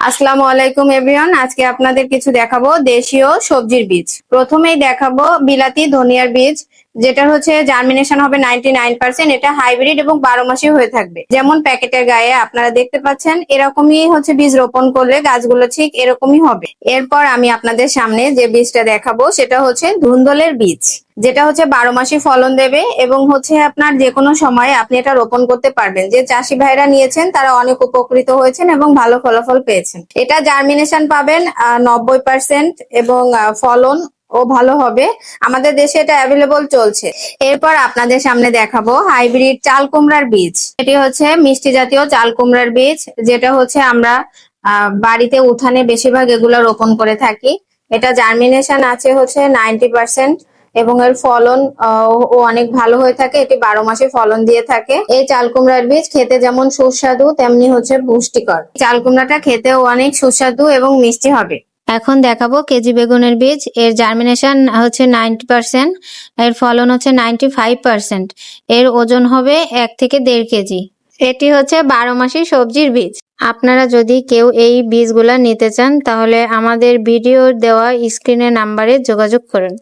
আসসালামু আলাইকুম, এভরিওয়ান। আজকে আপনাদের কিছু দেখাবো দেশীয় সবজির বীজ। প্রথমেই দেখাবো বিলাতি ধনিয়ার বীজ যেটা হচ্ছে জার্মিনেশন হবে নাইনটি এটা হাইব্রিড এবং বারো মাসে হয়ে থাকবে। যেমন প্যাকেটের গায়ে আপনারা দেখতে পাচ্ছেন, এরকমই হচ্ছে বীজ রোপণ করলে গাছগুলো ঠিক এরকমই হবে। এরপর আমি আপনাদের সামনে যে বীজটা দেখাবো, সেটা হচ্ছে ধুন্দলের বীজ। যেটা হচ্ছে বারো মাসই ফলন দেবে এবং হচ্ছে আপনার যে কোনো সময় আপনি এটা রোপণ করতে পারবেন। যে চাষি ভাইরা নিয়েছেন, তারা অনেক উপকৃত হয়েছেন এবং ভালো ফলাফল পেয়েছেন। এটা জার্মিনেশন পাবেন নব্বই পার্সেন্ট এবং ফলন ও ভালো হবে। আমাদের দেশে এটা অ্যাভেলেবল চলছে। এরপর আপনাদের সামনে দেখাবো হাইব্রিড চাল কুমড়ার বীজ। এটি হচ্ছে মিষ্টি জাতীয় চাল কুমড়ার বীজ, যেটা হচ্ছে আমরা বাড়িতে উঠানে বেশিরভাগ এগুলো রোপণ করে থাকি। এটা জার্মিনেশন আছে হচ্ছে নাইনটি পার্সেন্ট এবং এর ফলন ও অনেক ভালো হয়ে থাকে। এটি বারো মাসে ফলন দিয়ে থাকে। এই চাল কুমড়ার বীজ খেতে যেমন সুস্বাদু, তেমনি হচ্ছে পুষ্টিকর। চাল কুমড়াটা খেতেও অনেক সুস্বাদু এবং মিষ্টি হবে। এখন দেখাবো কেজি বেগুনের বীজ। এর জার্মিনেশন হচ্ছে নাইনটি পার্সেন্ট। এর ফলন হচ্ছে নাইনটি ফাইভ পার্সেন্ট। এর ওজন হবে এক থেকে দেড় কেজি। এটি হচ্ছে বারো মাসি সবজির বীজ। আপনারা যদি কেউ এই বীজগুলা নিতে চান, তাহলে আমাদের ভিডিও দেওয়া স্ক্রিনের নাম্বারে যোগাযোগ করুন।